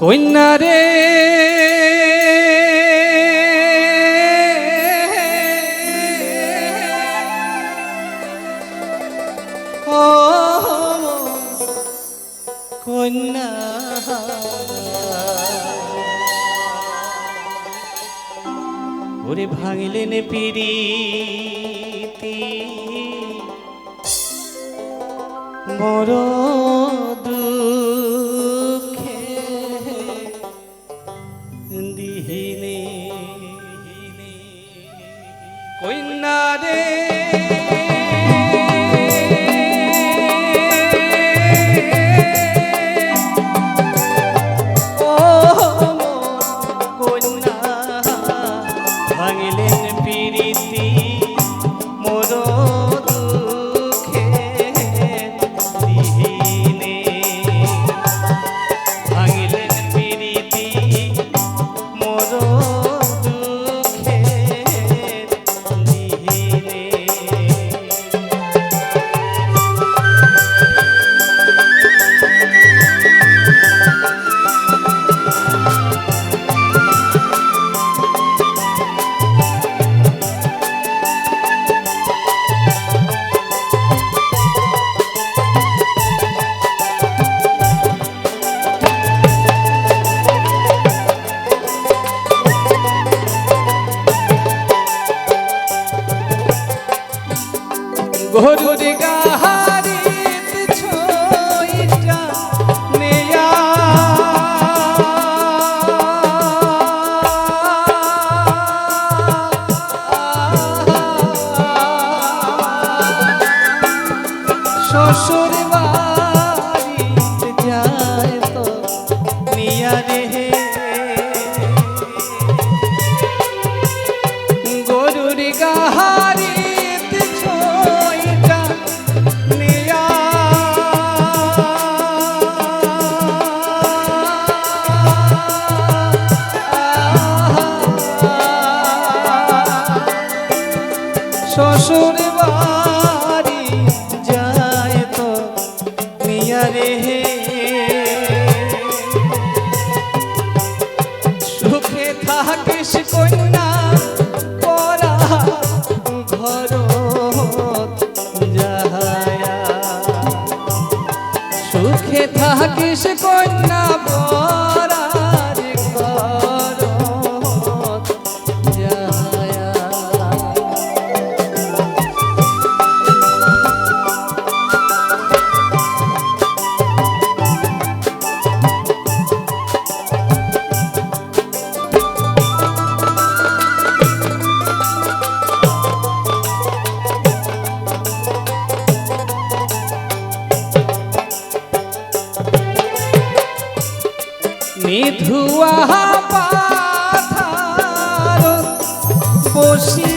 কন্যা রে। ও কন্যা। ওরে ভাঙলেন পিড়িতি বড় ভাঙলেন পিরিতি গরুর গাহারিত ছইটা শ্বশুর বাড়ি যায় তো নিয়া রে সুখে থাকিস কন্যা, পরা ঘর সুখে থাকিস কন্যা, পরা নিধুয়া পাথার বসি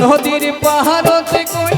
নদীর পাহাড়তে কন্যা